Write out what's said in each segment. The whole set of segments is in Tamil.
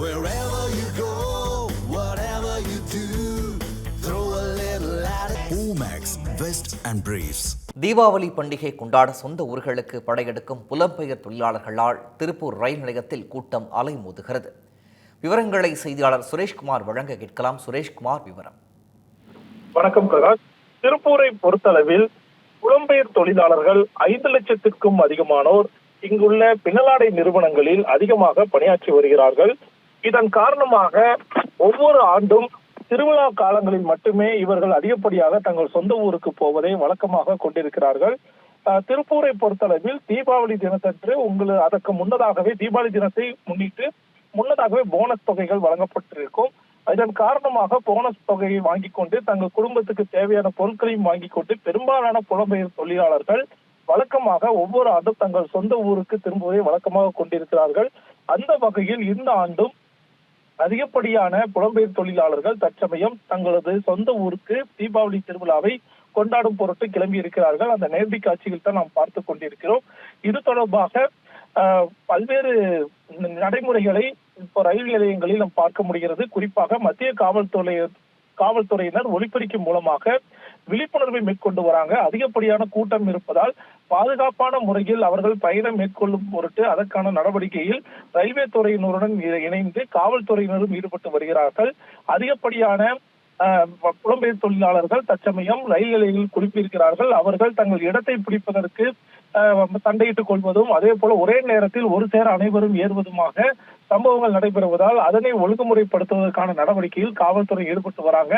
Wherever you go, whatever you do, throw a little at it. Omax, Vest and Briefs. Deepavali பண்டிகை கொண்டாட சொந்த ஊர்களுக்கு படையெடுக்கும் புலம்பெயர் தொழிலாளர்களால் திருப்பூர் ரயில் நிலையத்தில் கூட்டம் அலைமோதுகிறது. விவரங்களை செய்தியாளர் சுரேஷ்குமார் வழங்க கேட்கலாம். சுரேஷ்குமார் விவரம். வணக்கம் பிரகாஷ் திருப்பூரை பொறுத்தளவில் புலம்பெயர் தொழிலாளர்கள் ஐந்து லட்சத்திற்கும் அதிகமானோர் இங்குள்ள பின்னலாடை நிறுவனங்களில் அதிகமாக பணியாற்றி வருகிறார்கள். இதன் காரணமாக ஒவ்வொரு ஆண்டும் திருவிழா காலங்களில் மட்டுமே இவர்கள் அதிகப்படியாக தங்கள் சொந்த ஊருக்கு போவதை வழக்கமாக கொண்டிருக்கிறார்கள். திருப்பூரை பொறுத்தளவில் தீபாவளி தினத்தன்று உங்களுக்கு அதற்கு முன்னதாகவே தீபாவளி தினத்தை முன்னிட்டு முன்னதாகவே போனஸ் தொகைகள் வழங்கப்பட்டிருக்கும். இதன் காரணமாக போனஸ் தொகையை வாங்கிக் கொண்டு தங்கள் குடும்பத்துக்கு தேவையான பொருட்களையும் வாங்கிக் கொண்டு பெரும்பாலான புலம்பெயர் தொழிலாளர்கள் வழக்கமாக ஒவ்வொரு ஆண்டும் தங்கள் சொந்த ஊருக்கு திரும்புவதை வழக்கமாக கொண்டிருக்கிறார்கள். அந்த வகையில் இந்த ஆண்டும் அதிகப்படியான புலம்பெயர் தொழிலாளர்கள் தற்சமயம் தங்களது சொந்த ஊருக்கு தீபாவளி திருவிழாவை கொண்டாடும் பொருட்டு கிளம்பி இருக்கிறார்கள். அந்த நேரடி காட்சிகள் தான் நாம் பார்த்து கொண்டிருக்கிறோம். இது தொடர்பாக பல்வேறு நடைமுறைகளை இப்போ ரயில் நிலையங்களில் நாம் பார்க்க முடிகிறது. குறிப்பாக மத்திய காவல்துறை காவல்துறையினர் ஒலிபெருக்கி மூலமாக விழிப்புணர்வை மேற்கொண்டு வராங்க. அதிகப்படியான கூட்டம் இருப்பதால் பாதுகாப்பான முறையில் அவர்கள் பயணம் மேற்கொள்ளும் பொருட்டு அதற்கான நடவடிக்கையில் ரயில்வே துறையினருடன் இணைந்து காவல்துறையினரும் ஈடுபட்டு வருகிறார்கள். அதிகப்படியான புலம்பெயர் தொழிலாளர்கள் தற்சமயம் ரயில் நிலையில் குறிப்பிருக்கிறார்கள் அவர்கள் தங்கள் இடத்தை பிடிப்பதற்கு ஆஹ், சண்டையிட்டுக் கொள்வதும் அதே போல ஒரே நேரத்தில் ஒரு சேர அனைவரும் ஏறுவதுமாக சம்பவங்கள் நடைபெறுவதால் அதனை ஒழுங்குமுறைப்படுத்துவதற்கான நடவடிக்கையில் காவல்துறை ஈடுபட்டு வராங்க.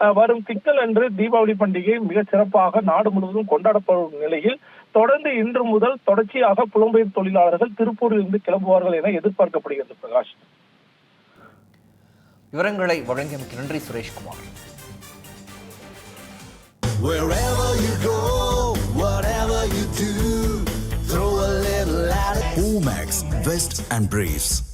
அஹ் வரும் திங்கள் அன்று தீபாவளி பண்டிகை மிக சிறப்பாக நாடு முழுவதும் கொண்டாடப்படும் நிலையில் தொடர்ந்து இன்று முதல் தொடர்ச்சியாக புலம்பெயர் தொழிலாளர்கள் திருப்பூரில் இருந்து கிளம்புவார்கள் என எதிர்பார்க்கப்படுகிறது பிரகாஷ் விவரங்களை வழங்கியமைக்கு நன்றி Sureshkumar Wherever you go, whatever you do, throw a little at it. Omax, Vest and Briefs.